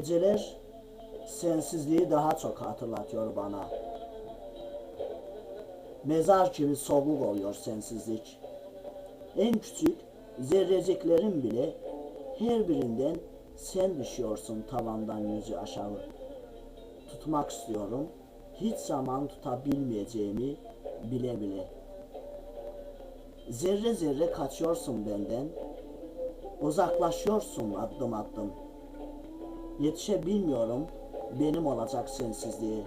Geceler sensizliği daha çok hatırlatıyor bana. Mezar gibi soğuk oluyor sensizlik. En küçük zerreciklerin bile her birinden sen düşüyorsun tavandan yüzü aşağı. Tutmak istiyorum. Hiç zaman tutabilmeyeceğimi bile bile. Zerre zerre kaçıyorsun benden. Uzaklaşıyorsun adım adım. Yetişebilmiyorum benim olacak sensizliğe.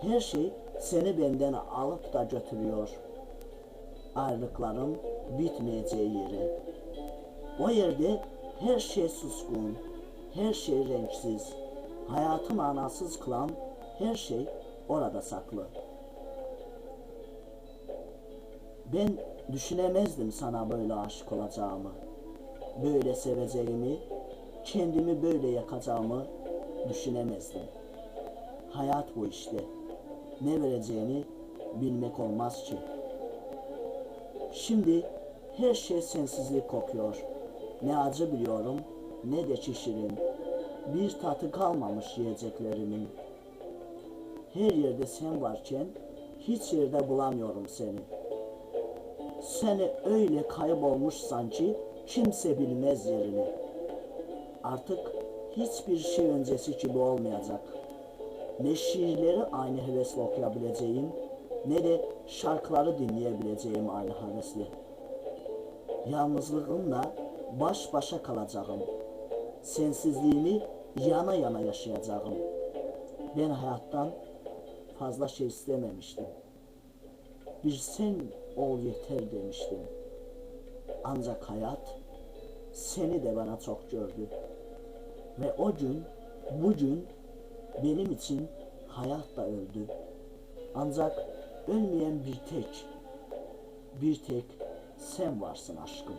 Her şey seni benden alıp da götürüyor. Ayrılıkların bitmeyeceği yere. O yerde her şey suskun, her şey renksiz, hayatı manasız kılan her şey orada saklı. Ben düşünemezdim sana böyle aşık olacağımı, böyle seveceğimi, kendimi böyle yakacağımı düşünemezdim. Hayat bu işte. Ne vereceğini bilmek olmaz ki. Şimdi her şey sensizlik kokuyor. Ne acı biliyorum ne de şişirin. Bir tatı kalmamış yiyeceklerimin. Her yerde sen varken hiç yerde bulamıyorum seni. Seni öyle kaybolmuş sanki kimse bilmez yerini. Artık hiçbir şey öncesi gibi olmayacak. Ne şiirleri aynı hevesle okuyabileceğim ne de şarkıları dinleyebileceğim aynı hevesle. Yalnızlığımla baş başa kalacağım. Sensizliğimi yana yana yaşayacağım. Ben hayattan fazla şey istememiştim. Bir sen ol yeter demiştim. Ancak hayat seni de bana çok gördü. Ve o gün, bugün benim için hayat da öldü. Ancak ölmeyen bir tek, bir tek sen varsın aşkım.